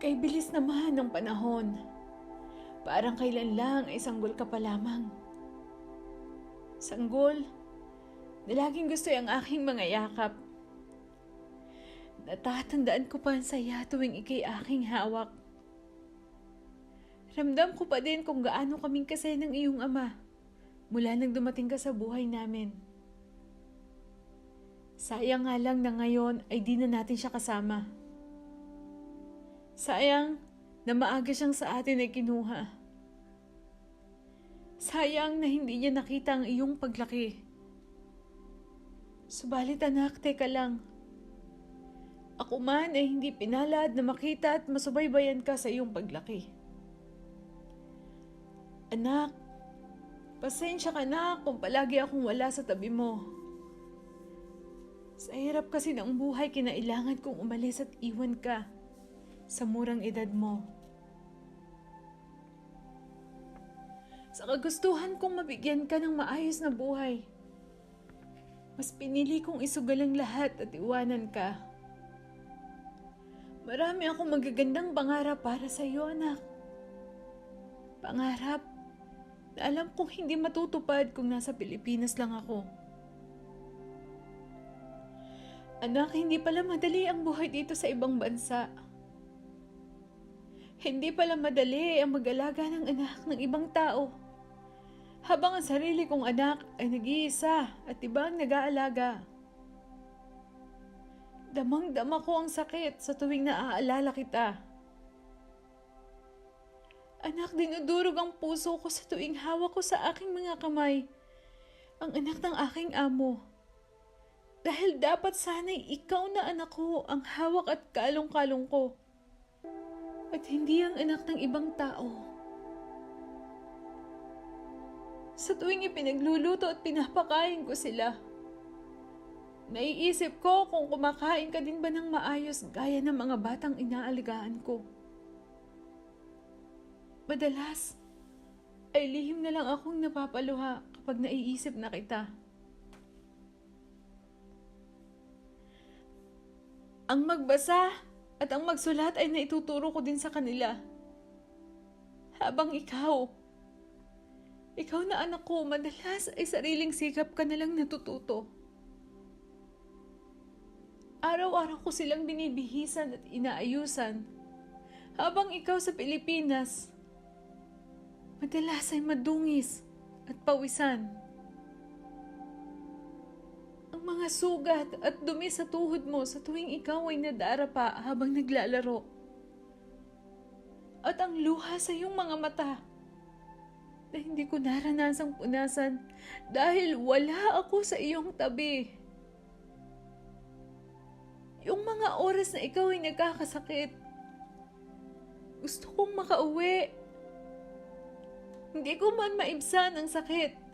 Kay bilis naman ng panahon. Parang kailan lang ay sanggol ka pa lamang. Sanggol na laging gusto ang aking mga yakap. Natatandaan ko pa ang saya tuwing ikay aking hawak. Ramdam ko pa din kung gaano kaming kasaya ng iyong ama mula nang dumating ka sa buhay namin. Sayang nga lang na ngayon ay di na natin siya kasama. Sayang na maaga siyang sa atin ay kinuha. Sayang na hindi niya nakita ang iyong paglaki. Subalit anak, teka lang. Ako man ay hindi pinalad na makita at masubaybayan ka sa iyong paglaki. Anak, pasensya ka na kung palagi akong wala sa tabi mo. Sa hirap kasi ng buhay, kinailangan kong umalis at iwan ka sa murang edad mo. Sa kagustuhan kong mabigyan ka ng maayos na buhay, mas pinili kong isugal ang lahat at iwanan ka. Marami akong magagandang pangarap para sa iyo, anak. Pangarap na alam kong hindi matutupad kung nasa Pilipinas lang ako. Anak, hindi pala madali ang buhay dito sa ibang bansa. Hindi pala madali ang mag-alaga ng anak ng ibang tao. Habang ang sarili kong anak ay nag-iisa at ibang nag-aalaga. Damang-dama ko ang sakit sa tuwing naaalala kita. Anak, dinudurog ang puso ko sa tuwing hawak ko sa aking mga kamay. Ang anak ng aking amo. Dahil dapat sana'y ikaw na anak ko ang hawak at kalong-kalong ko. At hindi ang anak ng ibang tao. Sa tuwing ipinagluluto at pinapakain ko sila, naiisip ko kung kumakain ka din ba ng maayos gaya ng mga batang inaaligaan ko. Madalas, ay lihim na lang akong napapaluha kapag naiisip na kita. Ang magbasa at ang magsulat ay naituturo ko din sa kanila. Habang ikaw, ikaw na anak ko, madalas ay sariling sikap ka na lang natututo. Araw-araw ko silang binibihisan at inaayusan. Habang ikaw sa Pilipinas, madalas ay madungis at pawisan. Mga sugat at dumi sa tuhod mo sa tuwing ikaw ay nadarapa habang naglalaro. At ang luha sa iyong mga mata na hindi ko naranasang punasan dahil wala ako sa iyong tabi. Yung mga oras na ikaw ay nagkakasakit, gusto kong makauwi. Hindi ko man maibsan ang sakit.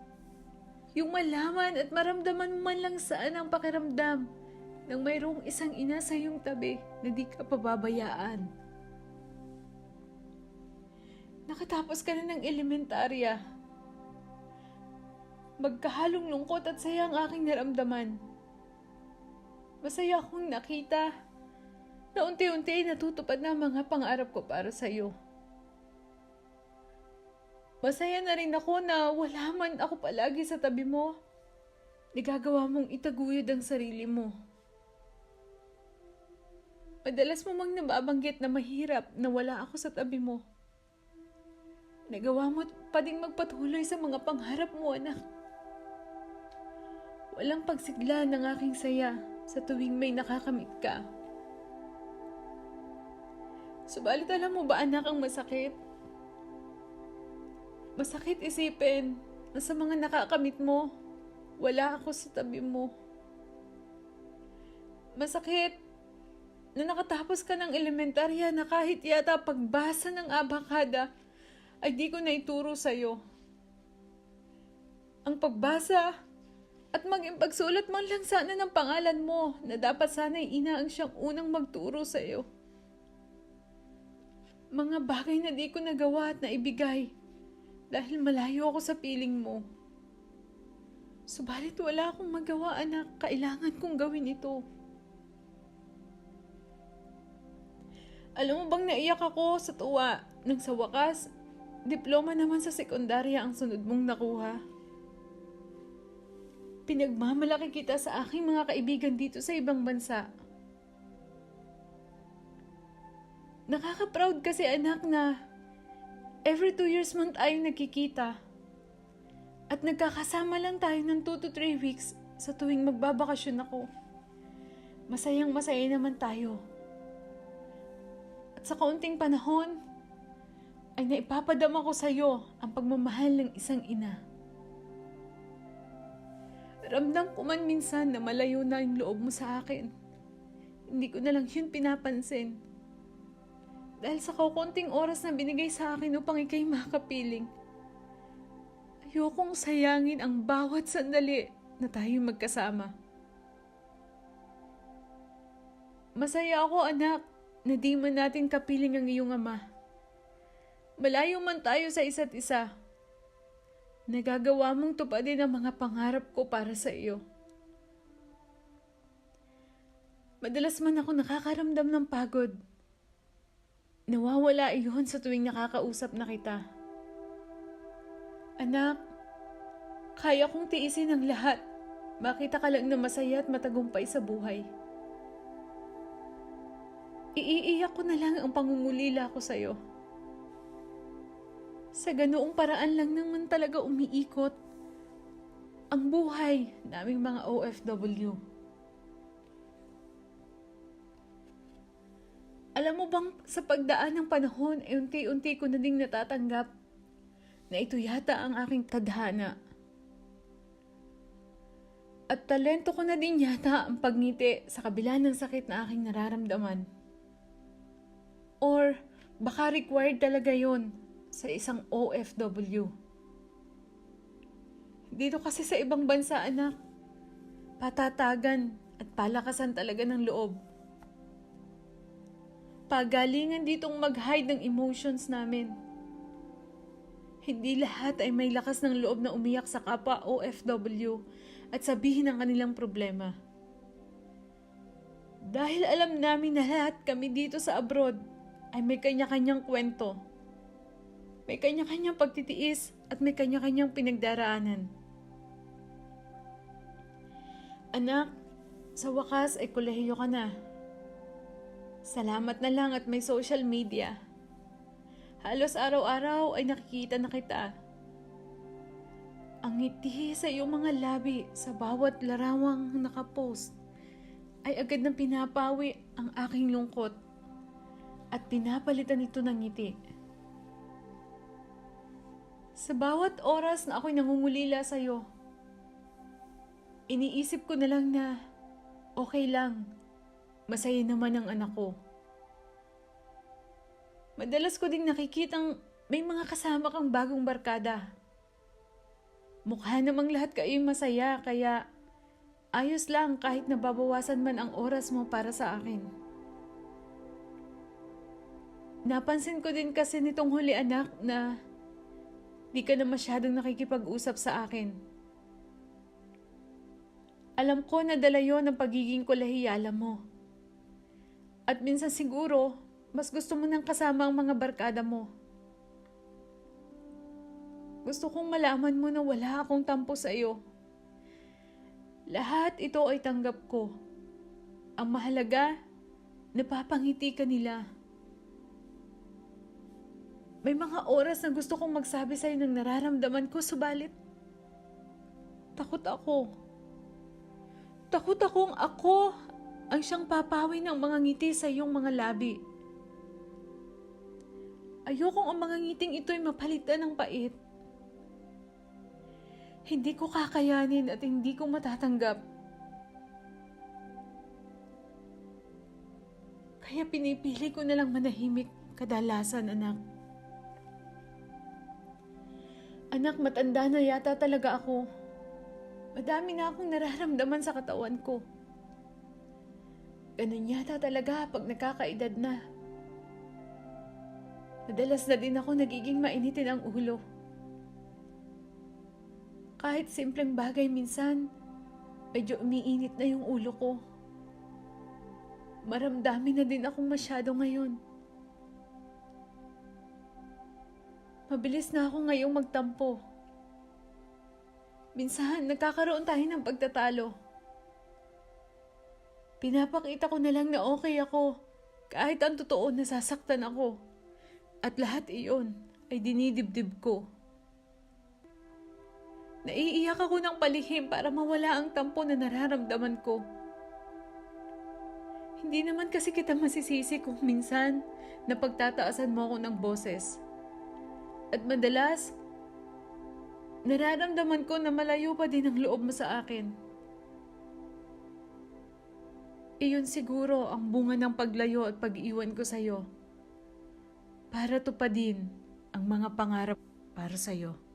Yung malaman at maramdaman mo man lang saan ang pakiramdam nang mayroong isang ina sa iyong tabi na di ka pababayaan. Nakatapos ka na ng elementarya. Magkahalong lungkot at saya ang aking naramdaman. Masaya akong nakita na unti-unti natutupad na mga pangarap ko para sa iyo. Masaya na rin ako na wala man ako palagi sa tabi mo. Nagagawa mong itaguyod ang sarili mo. Madalas mo mang nababanggit na mahirap na wala ako sa tabi mo. Nagawa mo pa ding magpatuloy sa mga pangarap mo, anak. Walang pagsigla ng aking saya sa tuwing may nakakamit ka. Subalit alam mo ba anak ang masakit? Masakit isipin na sa mga nakakamit mo, wala ako sa tabi mo. Masakit na nakatapos ka ng elementarya na kahit yata pagbasa ng abakada ay di ko naituro sa'yo. Ang pagbasa at maging pagsulat man lang sana ng pangalan mo na dapat sana'y ina ang siyang unang magturo sa'yo. Mga bagay na di ko nagawa at naibigay dahil malayo ako sa piling mo. Subalit wala akong magawa anak, kailangan kong gawin ito. Alam mo bang naiyak ako sa tuwa nang sa wakas, diploma naman sa sekundarya ang sunod mong nakuha. Pinagmamalaki kita sa aking mga kaibigan dito sa ibang bansa. Nakaka-proud kasi anak na every two years man tayo nagkikita. At nagkakasama lang tayo ng 2 to 3 weeks sa tuwing magbabakasyon ako. Masayang masaya naman tayo. At sa kaunting panahon, ay naipapadama ko sa iyo ang pagmamahal ng isang ina. Ramdam ko man minsan na malayo na yung loob mo sa akin. Hindi ko na lang yun pinapansin. Dahil sa kaunting oras na binigay sa akin upang ikay makapiling. Ayokong sayangin ang bawat sandali na tayo magkasama. Masaya ako anak na di man natin kapiling ang iyong ama. Malayo man tayo sa isa't isa. Nagagawa mong tupadin ang mga pangarap ko para sa iyo. Madalas man ako nakakaramdam ng pagod. Nawawala iyon sa tuwing nakakausap na kita. Anak, kaya kong tiisin ang lahat. Makita ka lang na masaya at matagumpay sa buhay. Iiiyak ko na lang ang pangungulila ko sa'yo. Sa ganoong paraan lang naman talaga umiikot ang buhay naming mga OFW. Alam mo bang sa pagdaan ng panahon ay unti-unti ko na ding natatanggap na ito yata ang aking tadhana. At talento ko na din yata ang pagngiti sa kabila ng sakit na aking nararamdaman. Or baka required talaga yon sa isang OFW. Dito kasi sa ibang bansa, anak, patatagan at palakasan talaga ng loob. Pagalingan ditong mag-hide ng emotions namin. Hindi lahat ay may lakas ng loob na umiyak sa kapwa OFW at sabihin ang kanilang problema. Dahil alam namin na lahat kami dito sa abroad ay may kanya-kanyang kwento. May kanya-kanyang pagtitiis at may kanya-kanyang pinagdaraanan. Anak, sa wakas ay kolehiyo ka na. Salamat na lang at may social media. Halos araw-araw ay nakikita na kita. Ang ngiti sa iyong mga labi sa bawat larawang nakapost ay agad na pinapawi ang aking lungkot at pinapalitan ito ng ngiti. Sa bawat oras na ako'y nangungulila sa iyo, iniisip ko na lang na okay lang, masaya naman ang anak ko. Madalas ko ding nakikitang may mga kasama kang bagong barkada. Mukha namang lahat kayo masaya kaya ayos lang kahit nababawasan man ang oras mo para sa akin. Napansin ko din kasi nitong huli anak na di ka na masyadong nakikipag-usap sa akin. Alam ko na dala yon ng pagiging kulahiyala mo. At minsan siguro, mas gusto mo nang kasama ang mga barkada mo. Gusto kong malaman mo na wala akong tampo sa iyo. Lahat ito ay tanggap ko. Ang mahalaga, napapangiti ka nila. May mga oras na gusto kong magsabi sa'yo ng nararamdaman ko, subalit takot ako. Takot akong ako ang siyang papawi ng mga ngiti sa iyong mga labi. Ayokong ang mga ngiting ito'y mapalitan ng pait. Hindi ko kakayanin at hindi ko matatanggap. Kaya pinipili ko na lang manahimik kadalasan, anak. Anak, matanda na yata talaga ako. Madami na akong nararamdaman sa katawan ko. Ganun yata talaga pag nakakaedad na. Madalas na din ako nagiging mainitin ang ulo. Kahit simpleng bagay minsan, medyo umiinit na yung ulo ko. Maramdamin na din akong masyado ngayon. Mabilis na ako ngayong magtampo. Minsan, nagkakaroon tayo ng pagtatalo. Pinapakita ko na lang na okay ako. Kahit ang totoo nasasaktan ako. At lahat iyon ay dinidibdib ko. Naiiyak ako ng palihim para mawala ang tampo na nararamdaman ko. Hindi naman kasi kita masisisi kung minsan napagtataasan mo ako ng boses. At madalas, nararamdaman ko na malayo pa din ang loob mo sa akin. Iyon siguro ang bunga ng paglayo at pag-iwan ko sa'yo. Para tupadin ang mga pangarap para sa'yo.